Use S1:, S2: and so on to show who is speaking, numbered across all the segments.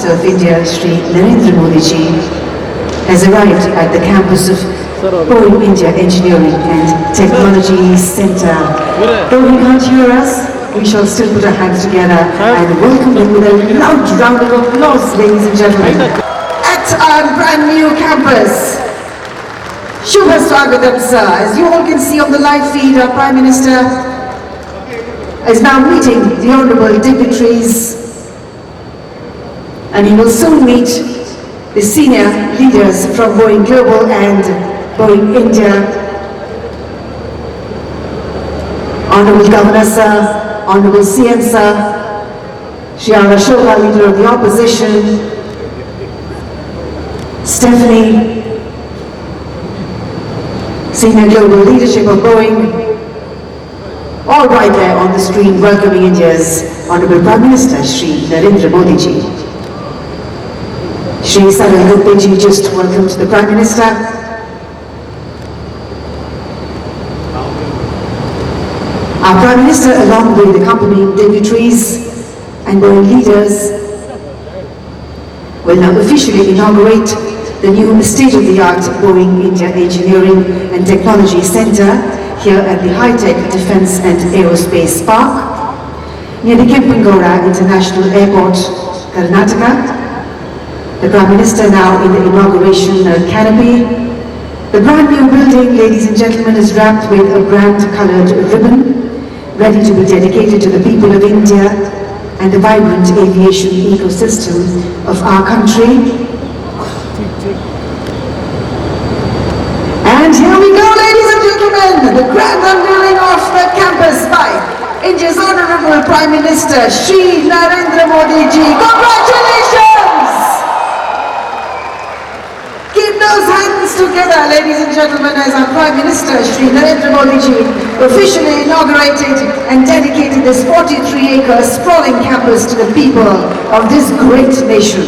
S1: Of India, Shri Narendra Modi ji, has arrived at the campus of Boeing India Engineering and Technology Center. Though he can't hear us, we shall still put our hands together and welcome him with a loud round of applause, ladies and gentlemen. At our brand new campus, Shubha Swagatam, sir. As you all can see on the live feed, our Prime Minister is now meeting the honorable dignitaries and he will soon meet the senior leaders from Boeing Global and Boeing India. Honorable Governor Sir, Honorable CM Sir, Shriara Ashoka, Leader of the Opposition, Stephanie, Senior Global Leadership of Boeing, all right there on the screen welcoming India's Honorable Prime Minister Shri Narendra Modi ji. Shri Gupta ji just welcomed the Prime Minister. Our Prime Minister along with the accompanying dignitaries and their leaders will now officially inaugurate the new state-of-the-art Boeing India Engineering and Technology Center here at the High-Tech Defense and Aerospace Park near the Kempengora International Airport, Karnataka. The Prime Minister now in the inauguration uh, canopy. The brand new building, ladies and gentlemen, is wrapped with a brand-colored ribbon, ready to be dedicated to the people of India and the vibrant aviation ecosystem of our country. And here we go, ladies and gentlemen, the grand unveiling of the campus by India's Honorable Prime Minister Shri Narendra Modi ji. Congratulations! Keep those hands together, ladies and gentlemen, as our Prime Minister Shri Narendra Modi ji officially inaugurated and dedicated this 43-acre sprawling campus to the people of this great nation.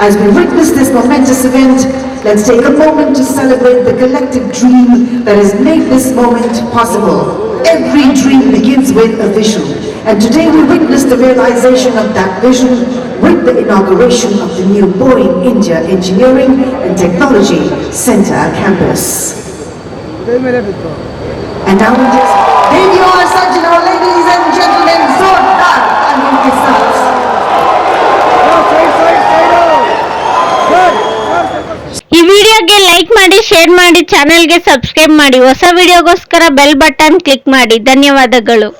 S1: As we witness this momentous event, let's take a moment to celebrate the collective dream that has made this moment possible. Every dream begins with a vision, and today we witness the realization of that vision with the inauguration of the new Boeing India Engineering and Technology Center campus. And now we just give you our Sajjana, ladies and gentlemen, Zordar Talim ke saath.
S2: ಈ ವಿಡಿಯೋಗೆ like ಮಾಡಿ share ಮಾಡಿ ಚಾನೆಲ್ಗೆ subscribe ಮಾಡಿ ಹೊಸ ವಿಡಿಯೋಗೋಸ್ಕರ bell button click ಮಾಡಿ ಧನ್ಯವಾದಗಳು